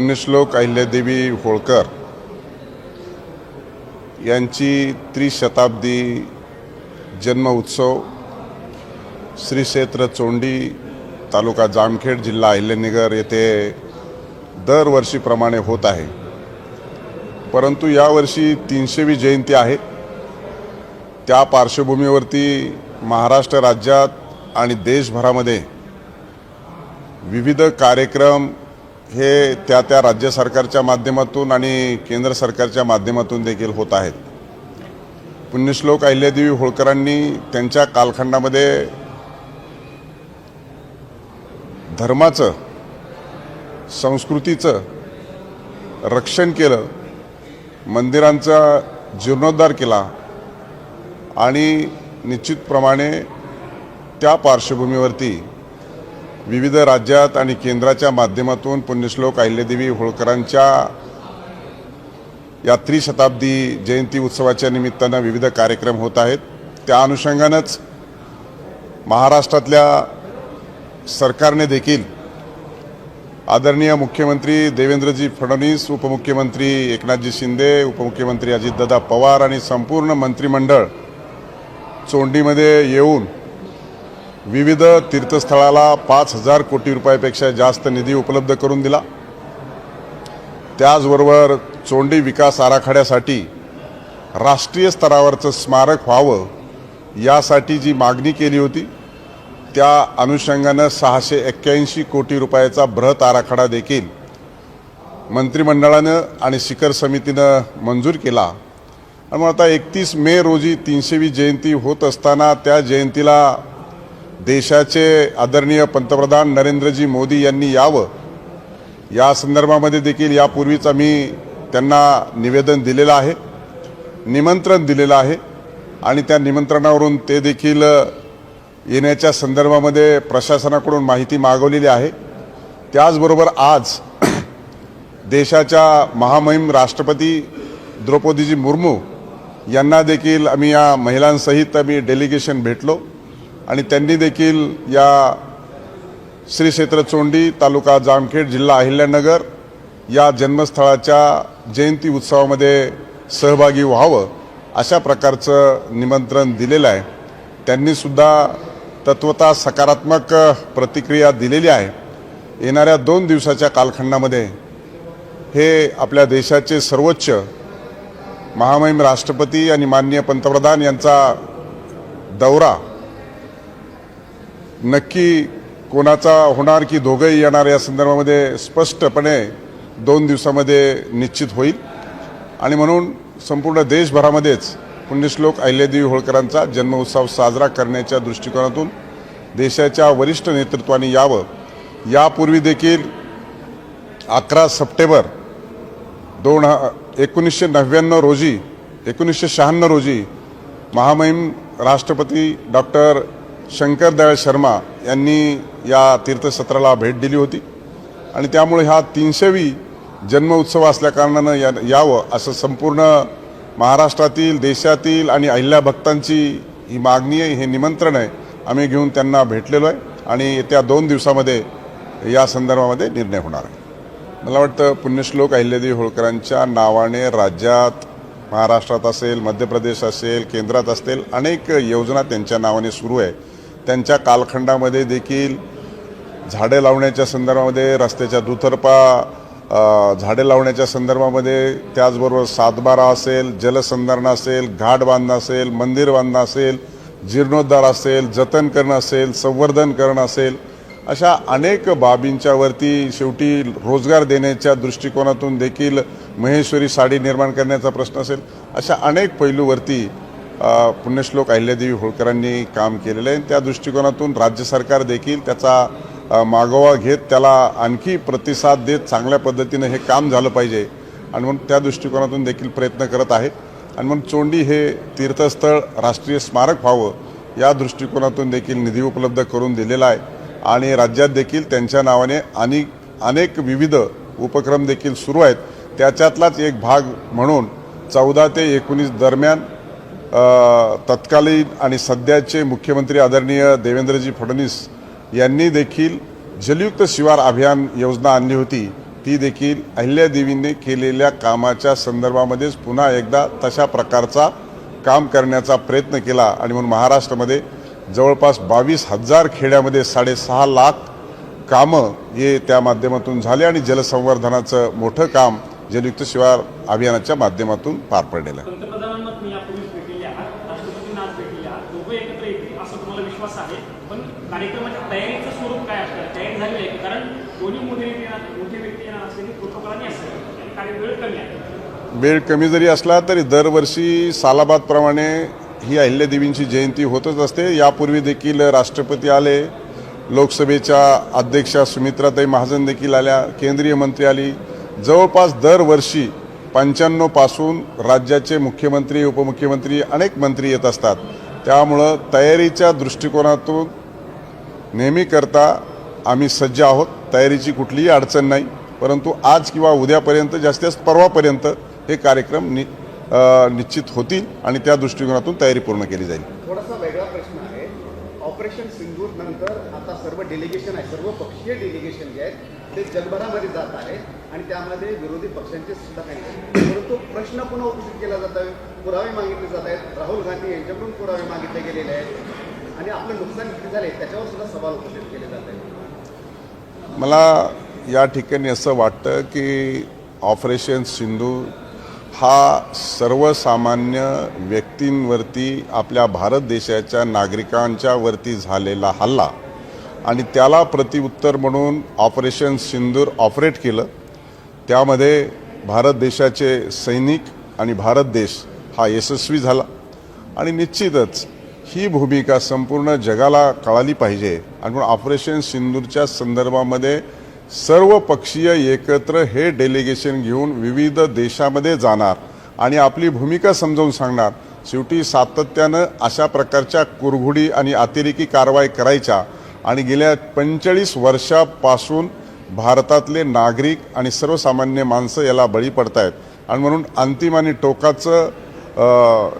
पुण्यश्लोक अहिल्यादेवी होळकर यांची त्रिशताब्दी जन्म उत्सव श्री क्षेत्र चोंडी तालुका जामखेड जिल्हा अहिल्यानगर येथे दरवर्षीप्रमाणे होत आहे. परंतु यावर्षी तीनशेवी जयंती आहे. त्या पार्श्वभूमीवरती महाराष्ट्र राज्यात आणि देशभरामध्ये विविध कार्यक्रम हे त्या त्या राज्य सरकारच्या माध्यमातून आणि केंद्र सरकारच्या माध्यमातून देखील होत आहेत. पुण्यश्लोक अहिल्यादेवी होळकरांनी त्यांच्या कालखंडामध्ये धर्माचं संस्कृतीचं रक्षण केलं मंदिरांचा जीर्णोद्धार केला आणि निश्चितप्रमाणे त्या पार्श्वभूमीवरती विविध राज्यात आणि केंद्राच्या माध्यमातून पुण्यश्लोक अहिल्यादेवी होळकरांच्या या त्रिशताब्दी जयंती उत्सवाच्या निमित्तानं विविध कार्यक्रम होत आहेत. त्या अनुषंगानंच महाराष्ट्रातल्या सरकारने देखील आदरणीय मुख्यमंत्री देवेंद्रजी फडणवीस उपमुख्यमंत्री एकनाथजी शिंदे उपमुख्यमंत्री अजितदादा पवार आणि संपूर्ण मंत्रिमंडळ चोंडीमध्ये येऊन विविध तीर्थस्थळाला पाच हजार कोटी रुपयापेक्षा जास्त निधी उपलब्ध करून दिला. त्याचबरोबर चोंडी विकास आराखड्यासाठी राष्ट्रीय स्तरावरचं स्मारक व्हावं यासाठी जी मागणी केली होती त्या अनुषंगानं सहाशे एक्क्याऐंशी कोटी रुपयाचा बृहत आराखडा देखील मंत्रिमंडळानं आणि शिखर समितीनं मंजूर केला. आणि मग आता एकतीस मे रोजी तीनशेवी जयंती होत असताना त्या जयंतीला देशाचे आदरणीय पंतप्रधान नरेंद्रजी मोदी यांनी यावं. या संदर्भामध्ये देखील यापूर्वीच आम्ही त्यांना निवेदन दिलेलं आहे निमंत्रण दिलेलं आहे आणि त्या निमंत्रणावरून ते देखील येण्याच्या संदर्भामध्ये प्रशासनाकडून माहिती मागवलेली आहे. त्याचबरोबर आज देशाच्या महामहिम राष्ट्रपती द्रौपदीजी मुर्मू यांना देखील आम्ही या महिलांसहित आम्ही डेलिगेशन भेटलो. आणि त्यांनी देखील या श्री क्षेत्र चोंडी तालुका जामखेड जिल्हा अहिल्यानगर या जन्मस्थळाच्या जयंती उत्सवामध्ये सहभागी व्हावं अशा प्रकारचं निमंत्रण दिलेलं आहे. त्यांनीसुद्धा तत्वता सकारात्मक प्रतिक्रिया दिलेली आहे. येणाऱ्या दोन दिवसाच्या कालखंडामध्ये हे आपल्या देशाचे सर्वोच्च महामहिम राष्ट्रपती आणि माननीय पंतप्रधान यांचा दौरा नक्की कोणाचा होणार की दोघंही येणार या संदर्भामध्ये स्पष्टपणे दोन दिवसामध्ये निश्चित होईल. आणि म्हणून संपूर्ण देशभरामध्येच पुण्यश्लोक अहिल्यादेवी होळकरांचा जन्मोत्सव साजरा करण्याच्या दृष्टिकोनातून देशाच्या वरिष्ठ नेतृत्वाने यावं. यापूर्वी देखील अकरा सप्टेंबर दोन ह एकोणीसशे नव्याण्णव रोजी एकोणीसशे शहाण्णव रोजी महामहिम राष्ट्रपती डॉक्टर शंकरदयाळ शर्मा यांनी या तीर्थसत्राला भेट दिली होती. आणि त्यामुळे हा तीनशेवी जन्मोत्सव असल्याकारणानं या यावं असं संपूर्ण महाराष्ट्रातील देशातील आणि अहिल्या भक्तांची ही मागणी आहे हे निमंत्रण आहे. आम्ही घेऊन त्यांना भेटलेलो आहे आणि येत्या दोन दिवसामध्ये या संदर्भामध्ये निर्णय होणार आहे. मला वाटतं पुण्यश्लोक अहिल्यादेवी होळकरांच्या नावाने राज्यात महाराष्ट्रात असेल मध्य प्रदेश असेल केंद्रात असतील अनेक योजना त्यांच्या नावाने सुरू आहे. त्यांच्या कालखंडामध्ये देखील झाडे लावण्याच्या संदर्भामध्ये रस्त्याच्या दुतर्फा झाडे लावण्याच्या संदर्भामध्ये त्याचबरोबर सातबारा असेल जलसंधारण असेल घाट बांधणं असेल मंदिर बांधणं असेल जीर्णोद्धार असेल जतन करणं असेल संवर्धन करणं असेल अशा अनेक बाबींच्यावरती शेवटी रोजगार देण्याच्या दृष्टिकोनातून देखील महेश्वरी साडी निर्माण करण्याचा प्रश्न असेल अशा अनेक पैलूवरती पुण्यश्लोक अहिल्यादेवी होळकरांनी काम केलेलं आहे. त्या दृष्टिकोनातून राज्य सरकार देखील त्याचा मागोवा घेत त्याला आणखी प्रतिसाद देत चांगल्या पद्धतीनं हे काम झालं पाहिजे. आणि म्हणून त्या दृष्टिकोनातून देखील प्रयत्न करत आहेत. आणि म्हणून चोंडी हे तीर्थस्थळ राष्ट्रीय स्मारक व्हावं या दृष्टिकोनातून देखील निधी उपलब्ध करून दिलेला आहे. आणि राज्यात देखील त्यांच्या नावाने आणि अनेक विविध उपक्रम देखील सुरू आहेत. त्याच्यातलाच एक भाग म्हणून चौदा ते एकोणीस दरम्यान तत्कालीन आणि सध्याचे मुख्यमंत्री आदरणीय देवेंद्रजी फडणवीस यांनी देखील जलयुक्त शिवार अभियान योजना आणली होती. ती देखील अहिल्यादेवींनी केलेल्या कामाच्या संदर्भामध्येच पुन्हा एकदा तशा प्रकारचा काम करण्याचा प्रयत्न केला आणि म्हणून महाराष्ट्रामध्ये जवळपास बावीस हजार खेड्यामध्ये साडेसहा लाख कामं हे त्या माध्यमातून झाले आणि जलसंवर्धनाचं मोठं काम जलयुक्त शिवार अभियानाच्या माध्यमातून पार पडलेलं आहे पंतप्रधानांना तुम्ही यापूर्वीच भेटलेले आहात राष्ट्रपतींना आज भेटलेले आहात दोघं एकत्र येतील असं तुम्हाला विश्वास आहे पण कार्यक्रमाच्या तयारीचं स्वरूप काय असतं तयारी झालेली आहे का? कारण दोन्ही मोठे मोठे व्यक्ती असलेली आणि वेळ कमी आहे. वेळ कमी जरी असला तरी दरवर्षी सालाबादप्रमाणे ही अहिल्यादेवींची जयंती होतच असते. यापूर्वी देखील राष्ट्रपती आले लोकसभेच्या अध्यक्षा सुमित्राताई महाजन देखील आल्या केंद्रीय मंत्री आली. जवळपास दरवर्षी पंच्याण्णवपासून राज्याचे मुख्यमंत्री उपमुख्यमंत्री अनेक मंत्री येत असतात. त्यामुळं तयारीच्या दृष्टिकोनातून नेहमी करता आम्ही सज्ज आहोत. तयारीची कुठलीही अडचण नाही. परंतु आज किंवा उद्यापर्यंत जास्तीत जास्त परवापर्यंत हे कार्यक्रम नि निश्चित होतील आणि त्या दृष्टिकोनातून तयारी पूर्ण केली जाईल. थोडासा वेगळा प्रश्न आहे. ऑपरेशन सिंदूर नंतर आता सर्व डेलिगेशन आहे. सर्व पक्षीय डेलिगेशन जे आहेत ते जगभरामध्ये जात आहे आणि त्यामध्ये विरोधी पक्षांचे सुद्धा काही आहेत. परंतु प्रश्न पुन्हा उपस्थित केला जात आहे. पुरावे मागितले जात आहेत. राहुल गांधी यांच्याकडून पुरावे मागितले गेलेले आहेत. आणि आपलं नुकसान किती झाले त्याच्यावर सुद्धा सवाल उपस्थित केले जात आहेत. मला या ठिकाणी असं वाटतं की ऑपरेशन सिंधू हा सर्वसामान्य व्यक्तींवरती आपल्या भारत देशाच्या नागरिकांच्या वरती झालेला हल्ला आणि त्याला प्रतिउत्तर म्हणून ऑपरेशन सिंदूर ऑपरेट केलं. त्यामध्ये भारत देशाचे सैनिक आणि भारत देश हा यशस्वी झाला. आणि निश्चितच ही भूमिका संपूर्ण जगाला कळाली पाहिजे. आणि म्हणून ऑपरेशन सिंदूरच्या संदर्भामध्ये सर्व पक्षीय एकत्र हे डेलिगेशन घेऊन विविध देशामध्ये जाणार. आणि आपली भूमिका समजावून सांगणार. शेवटी सातत्यानं अशा प्रकारच्या कुरघुडी आणि अतिरेकी कारवाई करायच्या. आणि गेल्या पंचेचाळीस वर्षापासून भारतातले नागरिक आणि सर्वसामान्य माणसं याला बळी पडत आहेत आणि म्हणून अंतिम आणि टोकाचं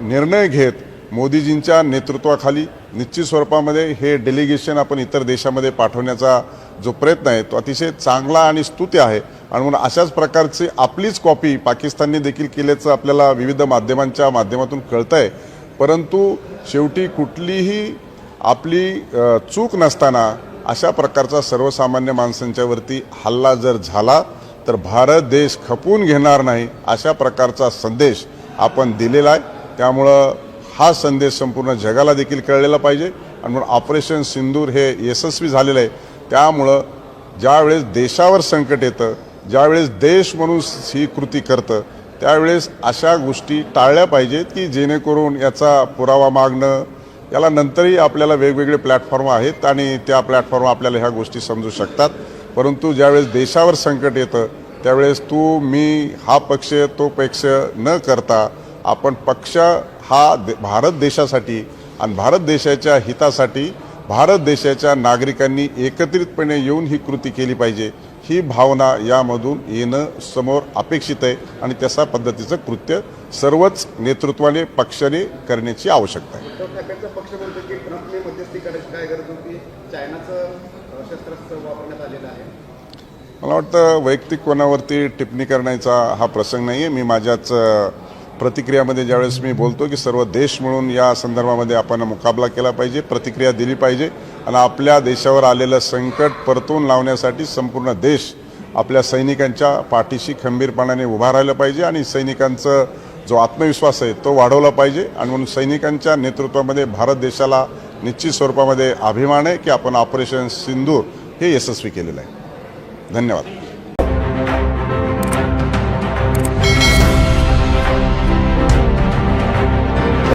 निर्णय घेत मोदीजींच्या नेतृत्वाखाली निश्चित स्वरूपामध्ये हे डेलिगेशन आपण इतर देशामध्ये पाठवण्याचा जो प्रयत्न आहे तो अतिशय चांगला आणि स्तुत्य आहे. आणि म्हणून अशाच प्रकारची आपलीच कॉपी पाकिस्तानने देखील केल्याचं आपल्याला विविध माध्यमांच्या माध्यमातून कळतं आहे परंतु शेवटी कुठलीही आपली चूक नसताना अशा प्रकारचा सर्वसामान्य माणसांच्यावरती हल्ला जर झाला तर भारत देश खपून घेणार नाही अशा प्रकारचा संदेश आपण दिलेला आहे. त्यामुळं हा संदेश संपूर्ण जगाला देखील कळलेला पाहिजे. आणि म्हणून ऑपरेशन सिंदूर हे यशस्वी झालेलं आहे. त्यामुळं ज्यावेळेस देशावर संकट येतं ज्यावेळेस देश म्हणून ही कृती करतं त्यावेळेस अशा गोष्टी टाळल्या पाहिजेत की जेणेकरून याचा पुरावा मागणं याला नंतरही आपल्याला वेगवेगळे प्लॅटफॉर्म आहेत आणि त्या प्लॅटफॉर्म आपल्याला ह्या गोष्टी समजू शकतात. परंतु ज्यावेळेस देशावर संकट येतं त्यावेळेस तू मी हा पक्ष तो पक्ष न करता आपण पक्ष हा दे भारत देशासाठी आणि भारत देशाच्या हितासाठी भारत देशाच्या नागरिकांनी एकत्रितपणे येऊन ही कृती केली पाहिजे. ही भावना यामधून येणं समोर अपेक्षित आहे आणि तशा पद्धतीचं कृत्य सर्वच नेतृत्वाने पक्षाने करण्याची आवश्यकता आहे. मला वाटतं वैयक्तिक कोणावरती टिप्पणी करण्याचा हा प्रसंग नाही आहे मी माझ्याच प्रतिक्रियामध्ये ज्यावेळेस मी बोलतो की सर्व देश म्हणून या संदर्भामध्ये आपण मुकाबला केला पाहिजे प्रतिक्रिया दिली पाहिजे आणि आपल्या देशावर आलेलं संकट परतून लावण्यासाठी संपूर्ण देश आपल्या सैनिकांच्या पाठीशी खंबीरपणाने उभा राहिलं पाहिजे आणि सैनिकांचं जो आत्मविश्वास आहे तो वाढवला पाहिजे आणि म्हणून सैनिकांच्या नेतृत्वामध्ये भारत देशाला निश्चित स्वरूपामध्ये अभिमान आहे की आपण ऑपरेशन सिंदूर हे यशस्वी केलेलं आहे. धन्यवाद.